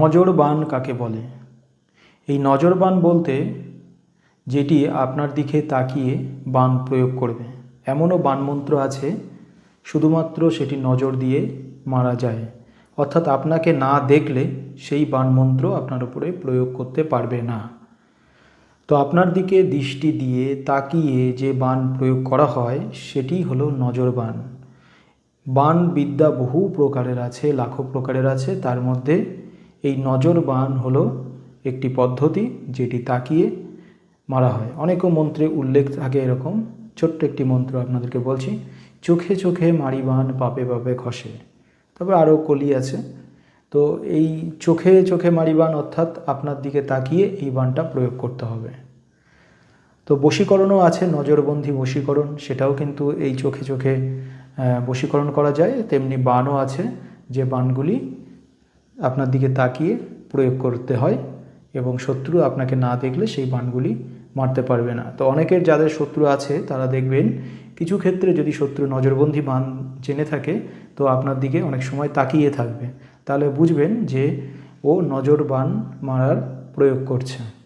নজর বান কাকে বলে? এই নজর বান বলতে যেটি আপনার দিকে তাকিয়ে বান প্রয়োগ করবে। এমনও বান মন্ত্র আছে, শুধুমাত্র সেটি নজর দিয়ে মারা যায়। অর্থাৎ আপনাকে না দেখলে সেই বান মন্ত্র আপনার উপরে প্রয়োগ করতে পারবে না। তো আপনার দিকে দৃষ্টি দিয়ে তাকিয়ে যে বান প্রয়োগ করা হয়, সেটি হলো নজর বান বান বিদ্যা বহু প্রকারের আছে, লাখো প্রকারের আছে, তার মধ্যে এই নজর বান হলো একটি পদ্ধতি যেটি তাকিয়ে মারা হয়। অনেকও মন্ত্রে উল্লেখ থাকে এরকম। ছোট্ট একটি মন্ত্র আপনাদেরকে বলছি, চোখে চোখে মারি বান, পাপে পাপে খসে তবে আরও কলি আছে। তো এই চোখে চোখে মারি বান অর্থাৎ আপনার দিকে তাকিয়ে এই বানটা প্রয়োগ করতে হবে। তো বশীকরণও আছে নজরবন্দি বশীকরণ, সেটাও কিন্তু এই চোখে চোখে বশীকরণ করা যায়। তেমনি বানও আছে যে বানগুলি আপনার দিকে তাকিয়ে প্রয়োগ করতে হয় এবং শত্রু আপনাকে না দেখলে সেই বানগুলি মারতে পারবে না। তো অনেকের যাদের শত্রু আছে, তারা দেখবেন কিছু ক্ষেত্রে যদি শত্রু নজরবন্দি বান জেনে থাকে, তো আপনার দিকে অনেক সময় তাকিয়ে থাকবে। তাহলে বুঝবেন যে ও নজর বান মারার প্রয়োগ করছে।